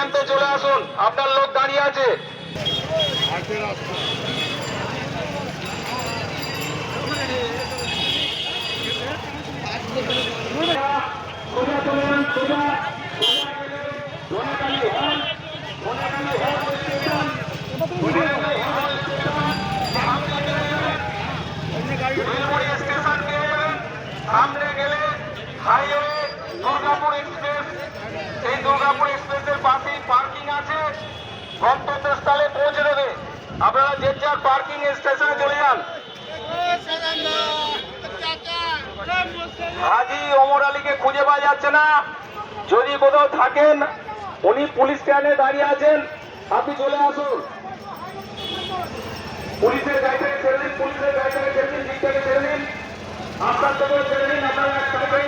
ক্যাম্পে চলে আসুন। আপনার লোক দাঁড়িয়ে আছে। সামনে গেলে হাইওয়ে দুর্গাপুর এক্সপ্রেস, এই দুর্গাপুর আছে গন্তব্যস্থলে পৌঁছে দেবে। আপনারা যে যার পার্কিং স্টেশনে চলে যান। হাজি ওমর আলীকে খুঁজে পাওয়া যাচ্ছে না। যদি কোথাও থাকেন, উনি পুলিশ স্ট্যান্ডে দাঁড়িয়ে আছেন। আপনি চলে আসুন। পুলিশের গাড়ি থেকে ছেড়ে দিন, পুলিশের গাড়ি থেকে ছেড়ে দিন, দিক থেকে ছেড়ে দিন। আপনার থেকে ছেড়ে দিন, আপনারা এক সাইড হয়ে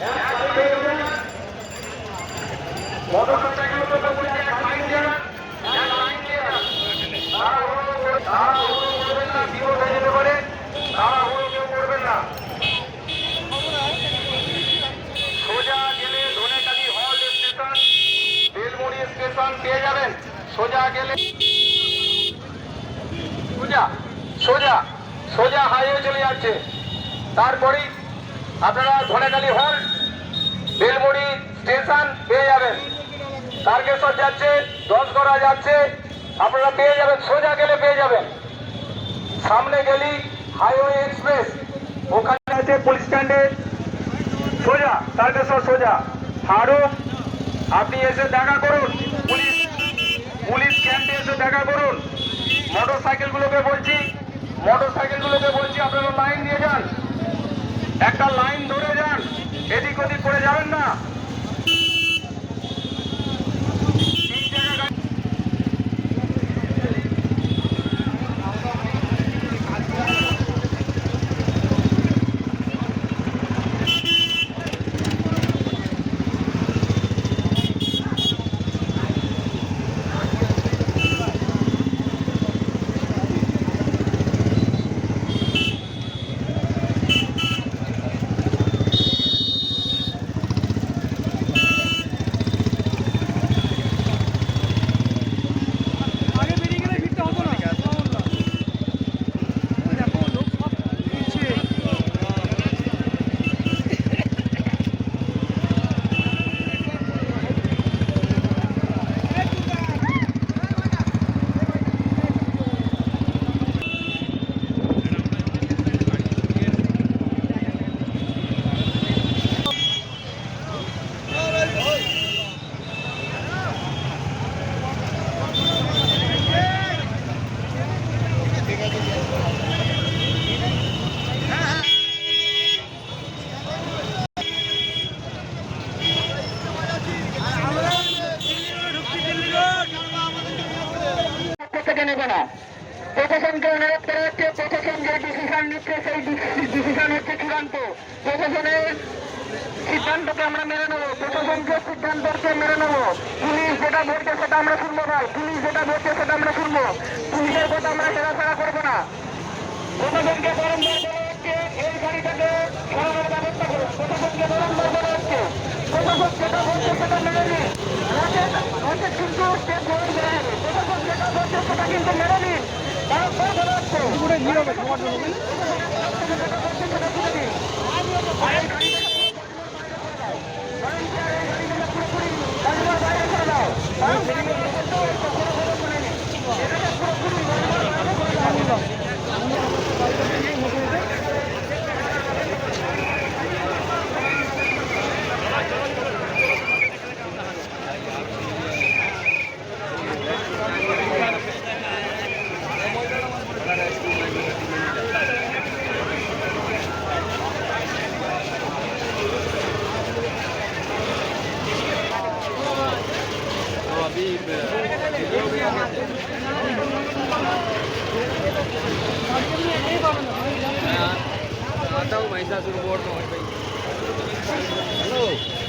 এক সাইড হয়ে যান মোটর সাইকেল তো পুলিশ এক লাইন যান এক লাইন দিয়ে যান তাড়াহুড়ো করে- তাড়াহুড়ো করবেন না বিপদ হয়ে যেতে পারে তাড়াহুড়ো কেউ করবেন না সোজা গেলে ধনেখালি হল স্টেশন বেলমুড়ি স্টেশন পেয়ে যাবেন। সোজা গেলে সোজা সোজা সোজা হাইওয়ে চলে যাচ্ছে। তারপরেই আপনারা ধনেখালি হল বেলমুড়ি স্টেশন পেয়ে যাবেন। তারকেশ্বর যাচ্ছে, দশগড়া যাচ্ছে, আপনারা পেয়ে যাবেন, সোজা গেলে পেয়ে যাবেন। সামনে গেলি হাইওয়ে এক্সপ্রেস ওখানে আছে পুলিশ স্ট্যান্ডে সোজা, তারকেশ্বর সোজা। ফারুক আপনি এসে দেখা করুন পুলিশ পুলিশ ক্যাম্পে এসে দেখা করুন। মোটর সাইকেলগুলোকে বলছি, মোটর সাইকেলগুলোকে বলছি, আপনারা লাইন দিয়ে যান। একটা লাইন ধরে যান, এদিক ওদিক করে যাবেন না ঠিক জায়গায় আগে বেরিয়ে গেলে ভিড়টা হতো না দেখো লোক সব পিছিয়ে থেকে নেবে না প্রশাসনকে অনুরোধ করা হচ্ছে, প্রশাসন যে ডিসিশন নিচ্ছে সেই ডিসিশন হচ্ছে চূড়ান্ত। প্রশাসনের সিদ্ধান্তকে আমরা মেনে নেব, প্রশাসনকে সিদ্ধান্তকে মেনে নেব। পুলিশ যেটা বলছে সেটা আমরা শুনব ভাই, পুলিশ যেটা বলছে সেটা আমরা শুনব। পুলিশের কথা আমরা হেরাফেরা করব না। প্রশাসনকে বারংবার হচ্ছে, এই গাড়িটাকে কিন্তু স্টেপ গ্রহণ প্রশাসন যেটা বলছে সেটা কিন্তু মেনে নিন। পুরো ভিড় হবে সবার জন্য Hello.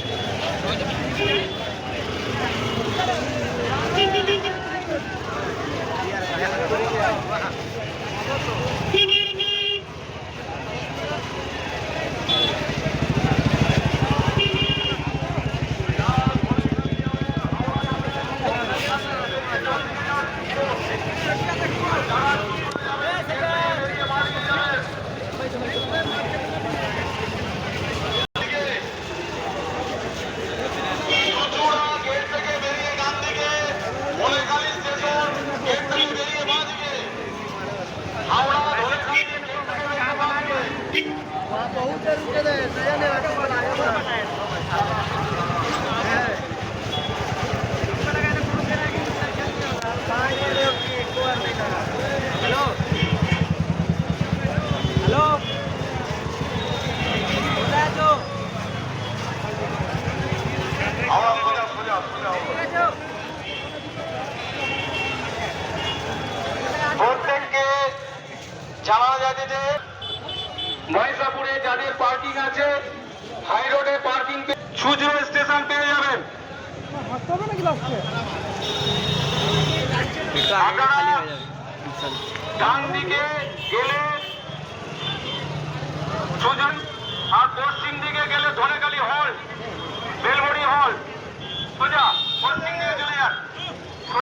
যাদের পার্কিং আছে, হাই রোডে পার্কিং স্টেশন পেয়ে যাবেন। ডান দিকে গেলে সুজন আর পশ্চিম দিকে গেলে ধনেকালী হল বেলবড়ি হল সোজা।